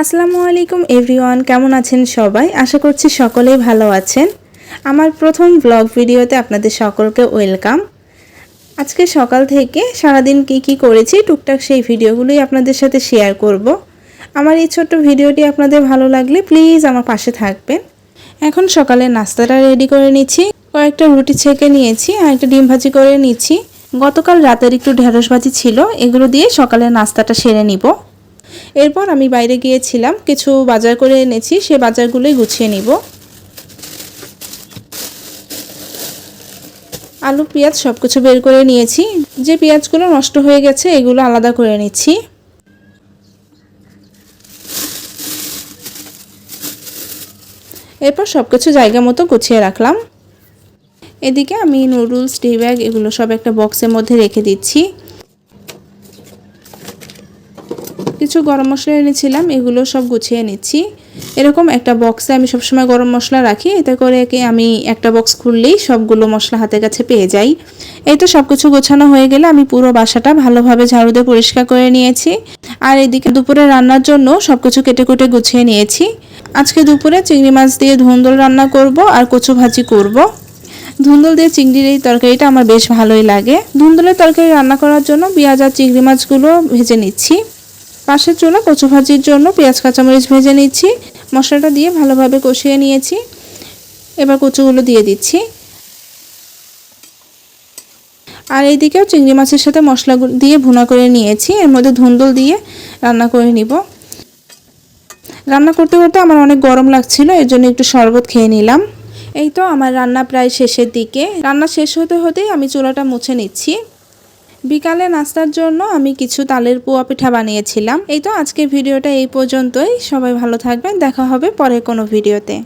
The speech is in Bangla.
আসসালামু আলাইকুম এভরিওয়ান, কেমন আছেন সবাই? আশা করছি সকলেই ভালো আছেন। আমার প্রথম ব্লগ ভিডিওতে আপনাদের সকলকে ওয়েলকাম। আজকে সকাল থেকে সারাদিন কি কি করেছি টুকটাক সেই ভিডিওগুলোই আপনাদের সাথে শেয়ার করব। আমার এই ছোট্ট ভিডিওটি আপনাদের ভালো লাগলে প্লিজ আমার পাশে থাকবেন। এখন সকালে নাস্তাটা রেডি করে নিচ্ছি, কয়েকটা রুটি ছেঁকে নিয়েছি আর একটা ডিম ভাজি করে নিচ্ছি। গতকাল রাতের একটু ঢেঁড়স ভাজি ছিল, এগুলো দিয়ে সকালে নাস্তাটা সেরে নিব। এরপর আমি বাইরে গিয়েছিলাম, কিছু বাজার করে এনেছি, সে বাজারগুলোই গুছিয়ে নিব। আলু, পেঁয়াজ সব কিছু বের করে নিয়েছি। যে পেঁয়াজগুলো নষ্ট হয়ে গেছে, এগুলো আলাদা করে নিচ্ছি। এরপর সব কিছু জায়গা মতো গুছিয়ে রাখলাম। এদিকে আমি নুডলস, টি ব্যাগ, এগুলো সব একটা বক্সের মধ্যে রেখে দিচ্ছি। কিছু গরম মশলা এনেছিলাম, এগুলো সব গুছিয়ে নিচ্ছি। এরকম একটা বক্সে আমি সবসময় গরম মশলা রাখি, এতে করে আমি একটা বক্স খুললেই সবগুলো মশলা হাতের কাছে পেয়ে যাই। এই তো সব কিছু গোছানো হয়ে গেলে আমি পুরো বাসাটা ভালোভাবে ঝাড়ু দিয়ে পরিষ্কার করে নিয়েছি। আর এদিকে দুপুরে রান্নার জন্য সব কিছু কেটে কুটে গুছিয়ে নিয়েছি। আজকে দুপুরে চিংড়ি মাছ দিয়ে ধুন্দল রান্না করব আর কচু ভাজি করব। ধুন্দল দিয়ে চিংড়ির এই তরকারিটা আমার বেশ ভালোই লাগে। ধুন্দলের তরকারি রান্না করার জন্য পেঁয়াজ আর চিংড়ি মাছগুলো ভেজে নিচ্ছি। পাশের চুলা কচু ভাজির জন্য পেঁয়াজ, কাঁচামরিচ ভেজে নিচ্ছি। মশলাটা দিয়ে ভালোভাবে কষিয়ে নিয়েছি। এবার কচুগুলো দিয়ে দিচ্ছি। আর এইদিকেও চিংড়ি মাছের সাথে মশলা দিয়ে ভুনা করে নিয়েছি। এর মধ্যে ধুন্দল দিয়ে রান্না করে নিব। রান্না করতে করতে আমার অনেক গরম লাগছিল, এর জন্য একটু শরবত খেয়ে নিলাম। এই তো আমার রান্না প্রায় শেষের দিকে। রান্না শেষ হতে হতেই আমি চুলাটা মুছে নিচ্ছি। বিকালে নাস্তার জন্য আমি কিছু তালের পোয়া পিঠা বানিয়েছিলাম। এই তো আজকের ভিডিওটা এই পর্যন্তই। সবাই ভালো থাকবেন। দেখা হবে পরে কোনো ভিডিওতে।